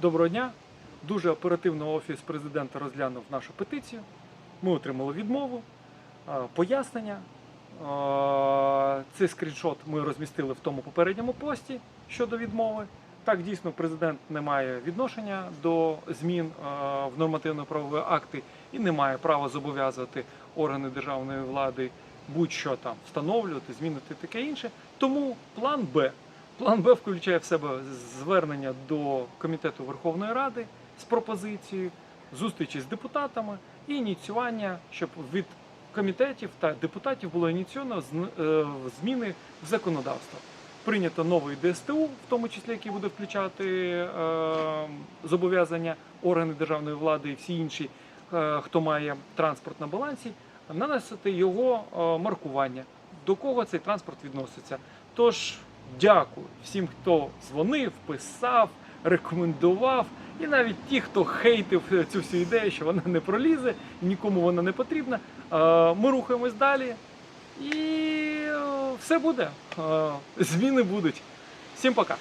Доброго дня. Дуже оперативно офіс президента розглянув нашу петицію. Ми отримали відмову, е, пояснення. Е, Цей скріншот ми розмістили в тому попередньому пості щодо відмови. Так, дійсно, президент не має відношення до змін е, в нормативно-правові акти і не має права зобов'язувати органи державної влади будь-що там встановлювати, змінити таке інше. Тому план Б. План Б включає в себе звернення до комітету Верховної Ради з пропозицією, зустрічі з депутатами і ініціювання, щоб від комітетів та депутатів було ініційовано е, зміни в законодавство. Прийнято новий ДСТУ, в тому числі який буде включати е, зобов'язання органи державної влади і всі інші, е, хто має транспорт на балансі, наносити його е, маркування, до кого цей транспорт відноситься. Тож дякую всім, хто дзвонив, писав, рекомендував, і навіть ті, хто хейтив цю всю ідею, що вона не пролізе, нікому вона не потрібна. Е, Ми рухаємось далі, і е, все буде. Е, Зміни будуть. Всім пока.